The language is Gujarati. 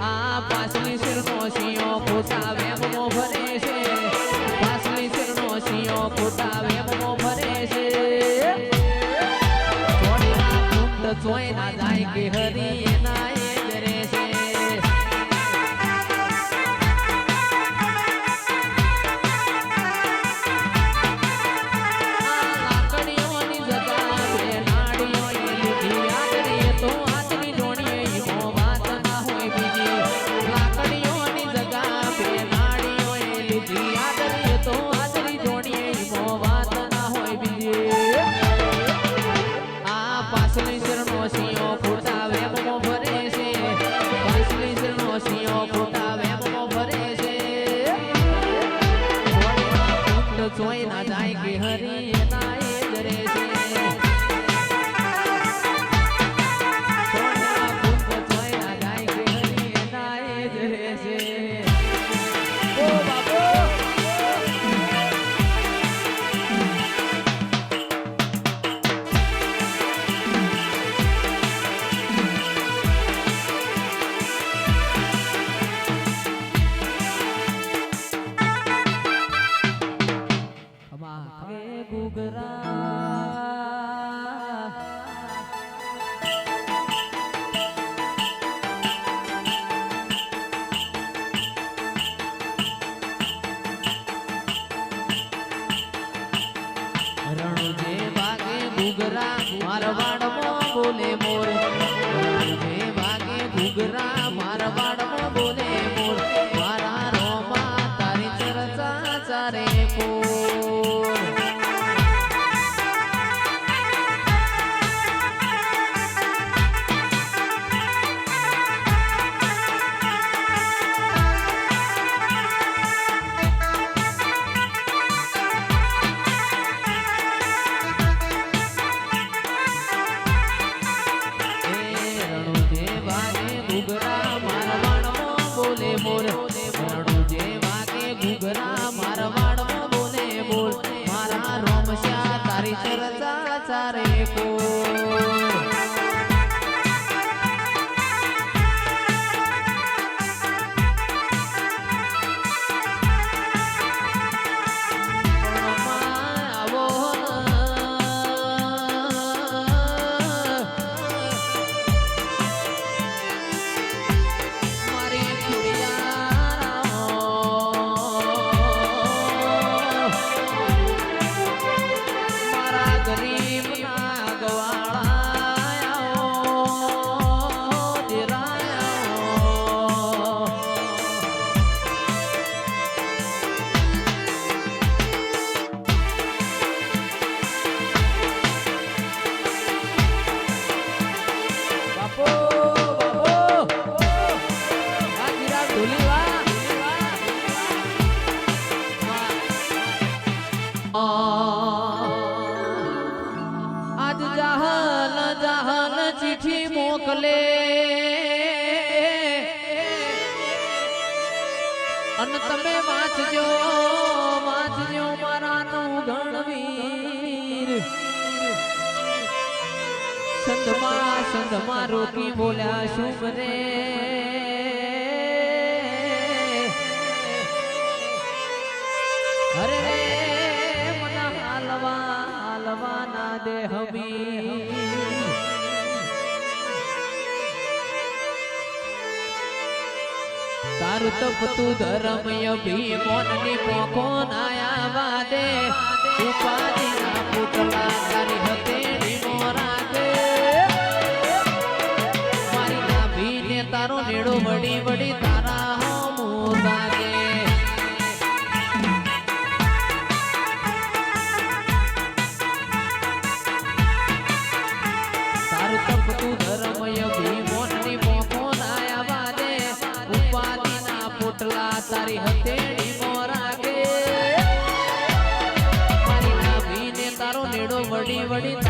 આ પાછલી શિરનો સિંહો ખોટા વેમો ભરે છે. પાછલી શિરનો સિંહો ખોટા વેમો ભરે છે. જોઈ ના જાય કે જોઈ ના જાય કે હરી ગુગરા ગુગરા મારવાડમાં બોલે મોર. ભાગે ગુગરા મારવાડમાં બોલે ઘૂઘરા મારવાડમાં બોલે બોલ રણુજે વાગે ઘૂઘરા મારવાડમાં બોલે બોલ મારા રોમશ્યા તારી ચર્ચા ચારે કોર મોકલે અને તમે વાંચજો વાંચજો મારાનું ગણવીર. સંધમાં સંધમાં રોકી બોલ્યા શુભ રે હરે, મન હાલવા હાલવા ના તારું તપતું ધર્મય ભીમોનની પોખો નાયા વાદે ઉપાધિના પુતલા તારી હથેળી મોરા દે મારી નાભીને તારો નેડો વડી વડી તારી હથેળી મોરાગે મારી નાભીને તારો નેડો હમુ તાગે